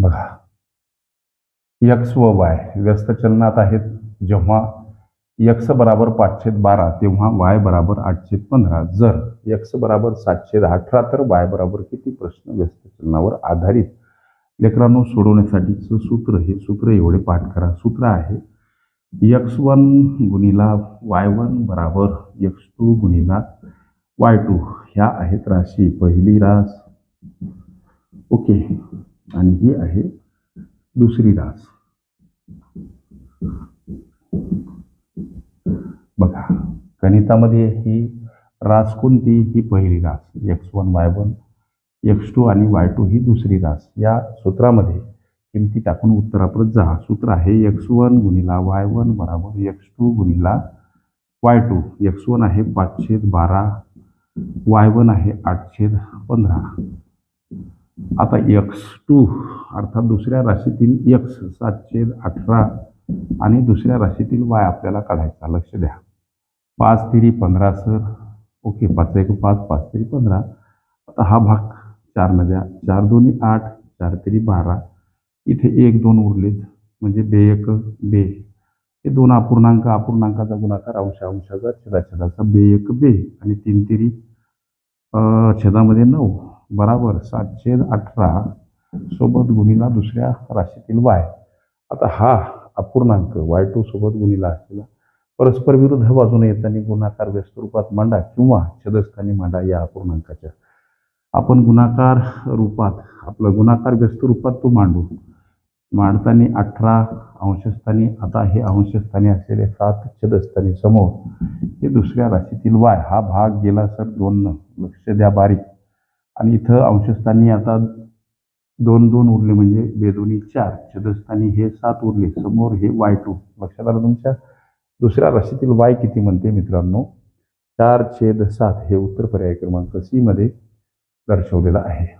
बघा. यक्स व वाय व्यस्त चलनात आहेत. जेव्हा यक्स बराबर पाचशे बारा तेव्हा वाय बराबर आठशे पंधरा. जर यक्स बराबर सातशे अठरा तर वाय बराबर किती? प्रश्न व्यस्त चलनावर आधारित. लेकरांनो सोडवण्यासाठीचं सूत्र हे सूत्र एवढे पाठ करा. सूत्र आहे यक्स वन गुणिला वाय वन बराबर यक्स टू गुणिला वाय टू. ह्या आहेत राशी. पहिली रास. ओके. आणि ही आहे दुसरी रास. बघा गणितामध्ये ही रास कोणती? ही पहिली रास X one Y one X two आणि वाय टू ही दुसरी रास. या सूत्रामध्ये किमती टाकून उत्तरापर्यंत जा. सूत्र आहे एक्स वन गुणिला वाय वन बराबर एक्स टू गुणिला वाय टू एक्स वन आहे पाचशे बारा. वाय वन आहे आठशे पंधरा. आता एक्स टू अर्थात दुसऱ्या राशीतील एक्स सातशे अठरा आणि दुसऱ्या राशीतील वाय आपल्याला काढायचा. लक्ष द्या. पाच तिरी पंधरा सर. ओके पाच एक पाच पाच तिरी पंधरा. आता हा भाग चार नद्या. चार दोन्ही आठ चार तिरी बारा. इथे एक दोन उरलेत. म्हणजे बे एक बे. हे दोन अपूर्णांक अपूर्णांकाचा गुणाकार अंश अंशाचा छेदा छेदाचा बे एक बे. आणि तीन तिरी छेदामध्ये नऊ. बराबर सातशे अठरा सोबत गुणीला दुसऱ्या राशीतील वाय. आता हा अपूर्णांक वाय टू सोबत गुणीला असलेला परस्पर विरुद्ध बाजूने येताना गुणाकार व्यस्त रूपात मांडा किंवा छेदस्थानी मांडा या अपूर्णांकाच्या. आपण गुणाकार रूपात आपलं गुणाकार व्यस्त रूपात तो मांडू. मांडताना अठरा अंशस्थानी आता हे अंशस्थानी असलेले सात छेदस्थानी समोर हे दुसऱ्या राशीतील वाय. हा भाग गेला सर दोन. लक्ष द्या बारीक. आणि इथं अंशस्थानी आता दोन दोन उरले म्हणजे बेदोनी चार छदस्थानी हे सात उरले समोर हे वाय टू. लक्षात आलं तुमच्या? दुसऱ्या राशीतील वाय किती म्हणते मित्रांनो? चार छेद सात हे उत्तर पर्याय क्रमांक सी मध्ये दर्शवलेलं आहे.